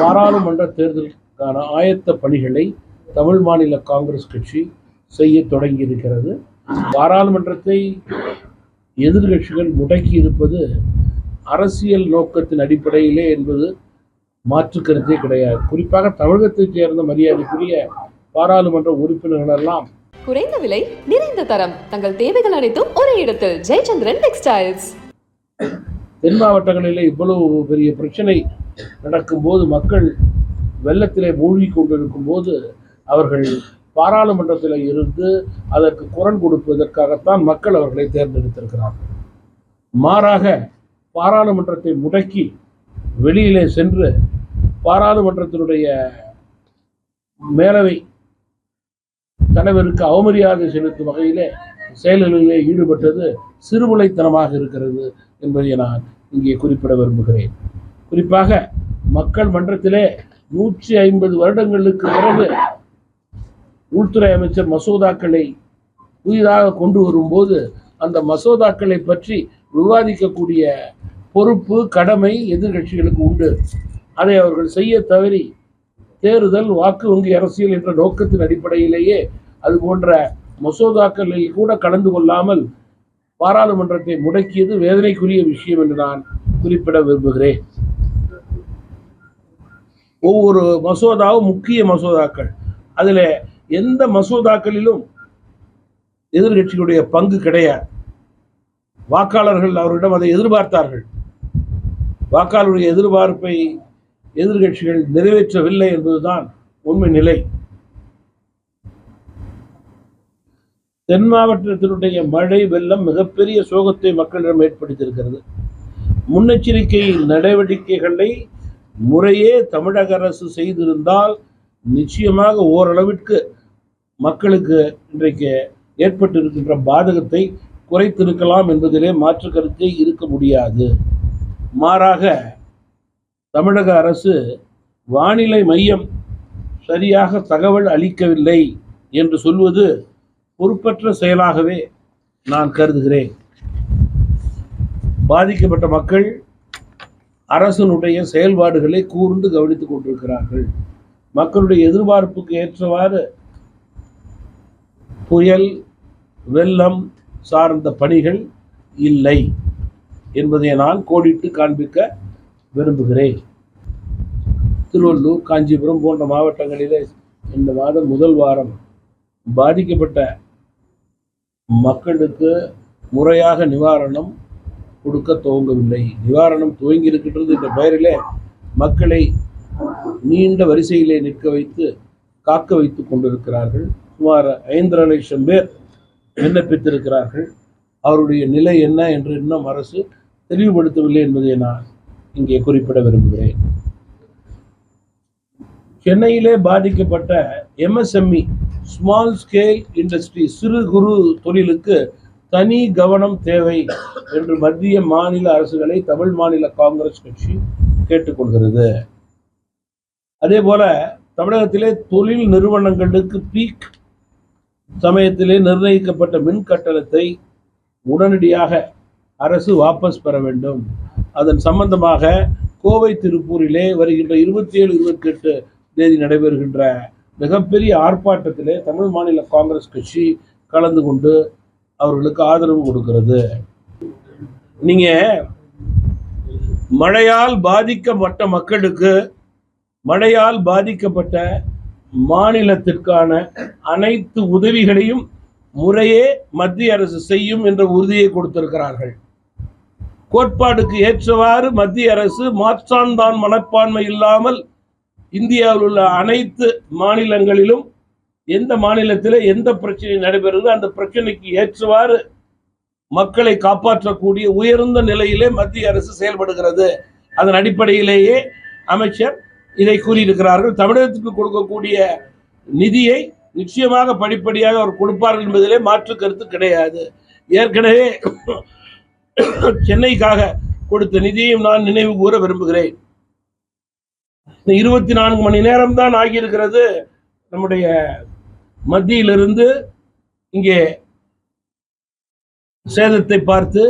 பாராளுமன்ற தேர்தலுக்கான ஆயத்த பணிகளை தமிழ் மாநில காங்கிரஸ் கட்சி செய்ய தொடங்கி இருக்கிறது பாராளுமன்றத்தை எதிர்கட்சிகள் முடக்கி இருப்பது அரசியல் நோக்கத்தின் அடிப்படையிலே என்பது மாற்று கருத்தே கிடையாது. குறிப்பாக தமிழகத்தைச் சேர்ந்த மரியாதைக்குரிய பாராளுமன்ற உறுப்பினர்கள் எல்லாம் குறைந்த விலை நிறைந்த தரம் தங்கள் தேவைகள் அனைத்தும் ஒரே இடத்தில். ஜெயச்சந்திரன் டெக்ஸ்டைல்ஸ். தென் மாவட்டங்களிலே இவ்வளவு பெரிய பிரச்சனை நடக்கும்போது மக்கள் வெள்ளத்திலே மூழ்கி கொண்டிருக்கும் போது அவர்கள் பாராளுமன்றத்தில் இருந்து அதற்கு குரல் கொடுப்பதற்காகத்தான் மக்கள் அவர்களை தேர்ந்தெடுத்திருக்கிறார்கள் மாறாக பாராளுமன்றத்தை முடக்கி வெளியிலே சென்று பாராளுமன்றத்தினுடைய மேலவை தலைவருக்கு அவமரியாதை செலுத்தும் வகையிலே செயல்களிலே ஈடுபட்டது சிறுமுலைத்தனமாக இருக்கிறது என்பதை நான் இங்கே குறிப்பிட விரும்புகிறேன். குறிப்பாக மக்கள் மன்றத்திலே நூற்றி ஐம்பது வருடங்களுக்கு பிறகு உள்துறை அமைச்சர் மசோதாக்களை புதிதாக கொண்டு வரும்போது அந்த மசோதாக்களை பற்றி விவாதிக்கக்கூடிய பொறுப்பு கடமை எதிர்கட்சிகளுக்கு உண்டு. அதை அவர்கள் செய்ய தவறி தேர்தல் வாக்கு வங்கி அரசியல் என்ற நோக்கத்தின் அடிப்படையிலேயே அது போன்ற மசோதாக்களில் கூட கலந்து கொள்ளாமல் பாராளுமன்றத்தை முடக்கியது வேதனைக்குரிய விஷயம் என்று நான் குறிப்பிட விரும்புகிறேன். ஒவ்வொரு மசோதாவும் முக்கிய மசோதாக்கள். அதில் எந்த மசோதாக்களிலும் எதிர்கட்சிகளுடைய பங்கு கிடையாது. வாக்காளர்கள் அவரிடம் அதை எதிர்பார்த்தார்கள். வாக்காளருடைய எதிர்பார்ப்பை எதிர்கட்சிகள் நிறைவேற்றவில்லை என்பதுதான் உண்மை நிலை. தென் மாவட்டத்தினுடைய மழை வெள்ளம் மிகப்பெரிய சோகத்தை மக்களிடம் ஏற்படுத்தியிருக்கிறது. முன்னெச்சரிக்கை நடவடிக்கைகளை முறையே தமிழக அரசு செய்திருந்தால் நிச்சயமாக ஓரளவிற்கு மக்களுக்கு இன்றைக்கு ஏற்பட்டிருக்கின்ற பாதகத்தை குறைத்திருக்கலாம் என்பதிலே மாற்று கருத்தே இருக்க முடியாது. மாறாக தமிழக அரசு வானிலை மையம் சரியாக தகவல் அளிக்கவில்லை என்று சொல்வது பொறுப்பற்ற செயலாகவே நான் கருதுகிறேன். பாதிக்கப்பட்ட மக்கள் அரசனுடைய செயல்பாடுகளை கூர்ந்து கவனித்துக் கொண்டிருக்கிறார்கள். மக்களுடைய எதிர்பார்ப்புக்கு ஏற்றவாறு புயல் வெள்ளம் சார்ந்த பணிகள் இல்லை என்பதை நான் கோடிட்டு காண்பிக்க விரும்புகிறேன். திருவள்ளூர் காஞ்சிபுரம் போன்ற மாவட்டங்களிலே இந்த மாதம் முதல் வாரம் பாதிக்கப்பட்ட மக்களுக்கு முறையாக நிவாரணம் கொடுக்க துவங்கவில்லை. நிவாரணம் துவங்கி இருக்கின்றது என்ற பெயரிலே மக்களை நீண்ட வரிசையிலே நிற்க வைத்து காக்க வைத்துக் கொண்டிருக்கிறார்கள். சுமார் ஐந்தரை லட்சம் பேர் விண்ணப்பித்திருக்கிறார்கள். அவருடைய நிலை என்ன என்று இன்னும் அரசு தெளிவுபடுத்தவில்லை என்பதை நான் இங்கே குறிப்பிட விரும்புகிறேன். சென்னையிலே பாதிக்கப்பட்ட எம்எஸ்எம்இ ஸ்மால் ஸ்கேல் இண்டஸ்ட்ரி சிறு குறு தொழிலுக்கு தனி கவனம் தேவை என்று மத்திய மாநில அரசுகளை தமிழ் மாநில காங்கிரஸ் கட்சி கேட்டுக்கொள்கிறது அதே போல தமிழகத்திலே தொழில் நிறுவனங்களுக்கு பீக் சமயத்திலே நிர்ணயிக்கப்பட்ட மின் கட்டணத்தை உடனடியாக அரசு வாபஸ் பெற வேண்டும். அதன் சம்பந்தமாக கோவை திருப்பூரிலே வருகின்ற இருபத்தி ஏழு இருபத்தி எட்டு தேதி நடைபெறுகின்ற மிகப்பெரிய ஆர்ப்பாட்டத்திலே தமிழ் மாநில காங்கிரஸ் கட்சி கலந்து கொண்டு அவர்களுக்கு ஆதரவு கொடுக்கிறது. நீங்க மழையால் பாதிக்கப்பட்ட மக்களுக்கு மழையால் பாதிக்கப்பட்ட மாநிலத்திற்கான அனைத்து உதவிகளையும் முறையே மத்திய அரசு செய்யும் என்ற உறுதியை கொடுத்திருக்கிறார்கள். கோட்பாடுக்கு ஏற்றவாறு மத்திய அரசு மாற்றான்தான் மனப்பான்மை இல்லாமல் இந்தியாவில் உள்ள அனைத்து மாநிலங்களிலும் எந்த மாநிலத்தில் எந்த பிரச்சனை நடைபெறுதோ அந்த பிரச்சனைக்கு ஏற்றவாறு மக்களை காப்பாற்றக்கூடிய உயர்ந்த நிலையிலே மத்திய அரசு செயல்படுகிறது. அதன் அடிப்படையிலேயே அமைச்சர் இதை கூறியிருக்கிறார்கள். தமிழகத்துக்கு கொடுக்கக்கூடிய நிதியை நிச்சயமாக படிப்படியாக அவர் கொடுப்பார்கள் என்பதிலே மாற்று கருத்து கிடையாது. ஏற்கனவே சென்னைக்காக கொடுத்த நிதியையும் நான் நினைவு கூற விரும்புகிறேன். இருபத்தி நான்கு மணி நேரம் தான் ஆகியிருக்கிறது. நம்முடைய மத்தியிலிருந்து இங்கே சேதத்தை பார்த்து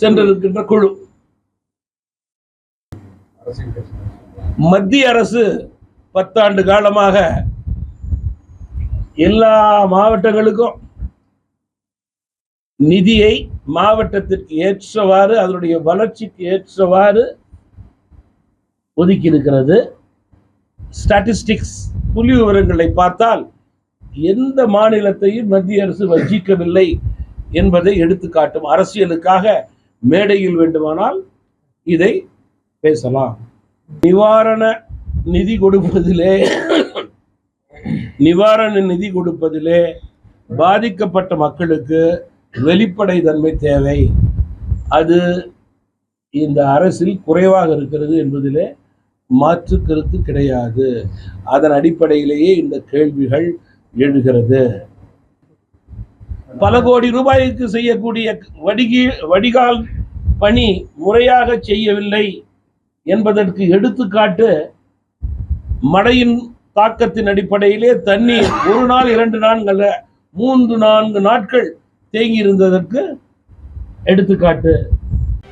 சென்றிருக்கின்ற குழு. மத்திய அரசு பத்தாண்டு காலமாக எல்லா மாவட்டங்களுக்கும் நிதியை மாவட்டத்திற்கு ஏற்றவாறு அதனுடைய வளர்ச்சிக்கு ஏற்றவாறு ஒதுக்கி இருக்கிறது ஸ்டாட்டிஸ்டிக்ஸ் புள்ளி விவரங்களை பார்த்தால் எந்த மாநிலத்தையும் மத்திய அரசு வஞ்சிக்கவில்லை என்பதை எடுத்துக்காட்டும். அரசியலுக்காக மேடையில் வேண்டுமானால் இதை பேசலாம். நிவாரண நிதி கொடுப்பதிலே நிவாரண நிதி கொடுப்பதிலே பாதிக்கப்பட்ட மக்களுக்கு வெளிப்படை தன்மை தேவை. அது இந்த அரசில் குறைவாக இருக்கிறது என்பதிலே மாற்று கருத்து கிடையாது. அதன் அடிப்படையிலேயே இந்த கேள்விகள் எழுகிறது. பல கோடி ரூபாய்க்கு செய்யக்கூடிய வடிகி வடிகால் பணி முறையாக செய்யவில்லை என்பதற்கு எடுத்துக்காட்டு மழையின் தாக்கத்தின் அடிப்படையிலே தண்ணீர் ஒரு நாள் இரண்டு நாள் மூன்று நான்கு நாட்கள் தேங்கி இருந்ததற்கு எடுத்துக்காட்டு.